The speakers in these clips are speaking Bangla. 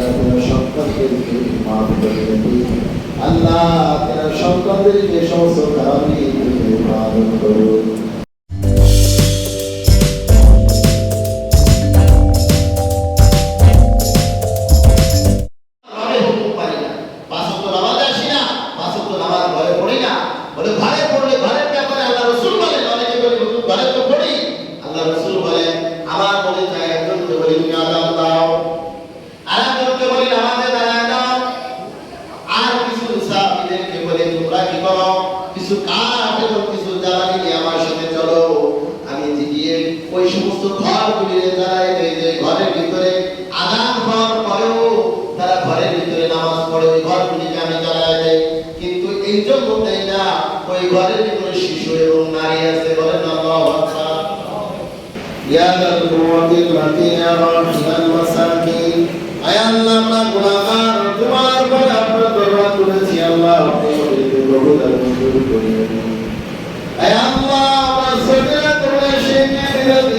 আল্লাহ তোমার সন্তানদেরকে মাফ করে দিন আল্লাহ যে সমস্ত পালন করুন। ওই সমস্ত ঘরগুলিরে যারা এই যে ঘরের ভিতরে আদান হওয়ার পরেও তারা ঘরের ভিতরে নামাজ পড়ে ওই ঘরগুলিকে আমি জ্বালায় দেয় কিন্তু এই জন্য দেয় না ওই ঘরের ভিতরে শিশু এবং নারী আছে বলেন আল্লাহু আকবার يا ذا القوة المتين يا راحم المساكين আয় আল্লাহ আমরা গুনাহগার তোমার পরে আমরা দরবার করেছি আল্লাহ আপনি আমাদেরকে বহুদার মঞ্জুর করিয়ে দিন আয় আল্লাহ আমরা সজদা করে সেকে বিরোধী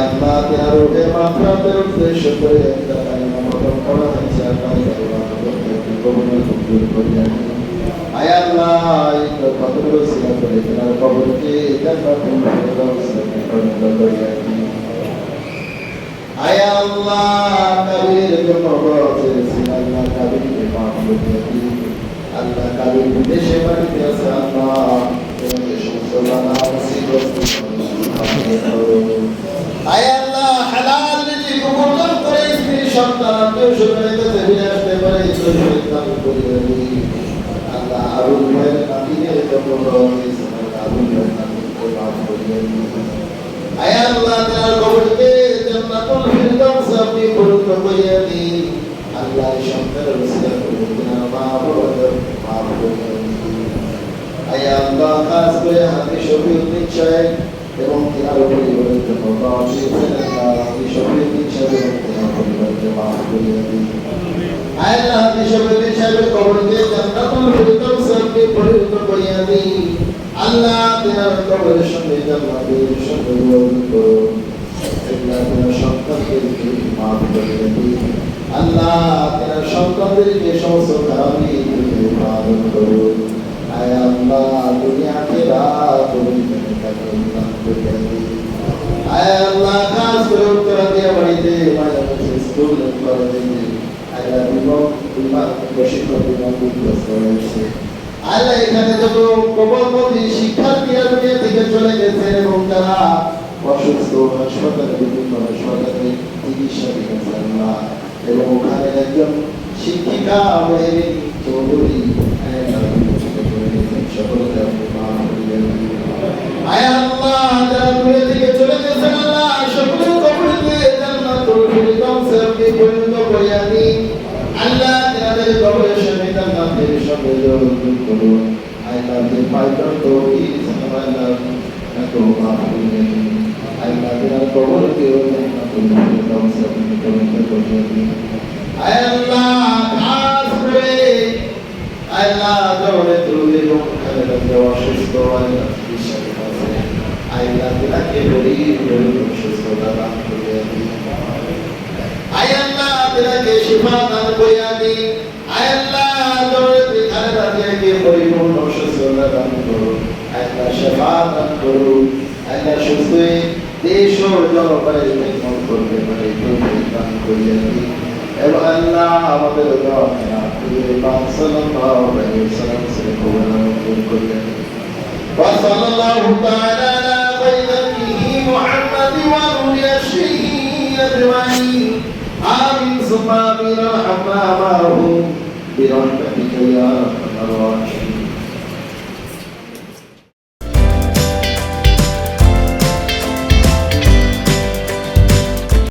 আল্লাহ তেরা রোগে মাফরাতের উদ্দেশ্য করে একটা কালিমা মতন করা হয়েছে আল্লাহ আমাদেরকে কবুল কবুল করিয়া আয় আল্লাহ এই কতগুলো সিলা করে তেনার কবরকে নসিব করিয়া আয় আল্লাহ কাবির জন্য বলছে আল্লাহ কাবিরকে মাফ করে দিন আল্লাহ কাবির দেশে বাড়িতে আছে আল্লাহ। সমস্ত বাধা মুসিবত ভাইয়ের নাতিকে মাফ করিয়ে দিন আয় আল্লাহ তার কবরকে জান্নাতুল ফিরদাউস আপনি পবিত্র করিয়া দিন আল্লাহ খাস করে হাতে শফিউদ্দিন সাহেব এবং আপনি পবিত্র করিয়া দিন আল্লাহ তিনার কবরের সঙ্গে জান্নাতের সঙ্গে বিমান প্রশিক্ষণ আল্লাহ এখানে যত প্রবলমন্ত্রী শিক্ষার্থী দুনিয়া থেকে চলে গেছেন এবং যারা অসুস্থ, হাসপাতালে বিভিন্ন হাসপাতালে চিকিৎসা দিয়েছেন আল্লাহ এবং ওখানে একজন শিক্ষিকা মেহেরি চৌধুরী। আল্লাহ জান্নাতের সঙ্গে যোগাযোগ যে পাইতন তৌহিদ আল্লাহ এত মাফ করিয়ে দিন আল্লাহ যারা কবরকে জান্নাতুল ফিরদাউসে আপনি করিয়া দিন আয় আল্লাহ খাস করে আল্লাহ জলে তুলে যে অসুস্থ আল্লাহ আল্লাহ তাকে বলি করিয়া দিন আয় আল্লাহ তাকে শিফা দান করিয়া দিন। পরিপূর্ণ সুস্থতা দান করুন আল্লাহ শিফা দান করুন আল্লাহ সুস্থ হয়ে দেশ ও জলবায়ু নির্মল করতে পারে তৌফিক দান করিয়া দিন এবং আল্লাহ আমাদের وصلى الله تعالى على خير نبيه محمد ونبيه اجمعين امين ثم امين ارحمنا معه برحمتك يا ارحم الراحمين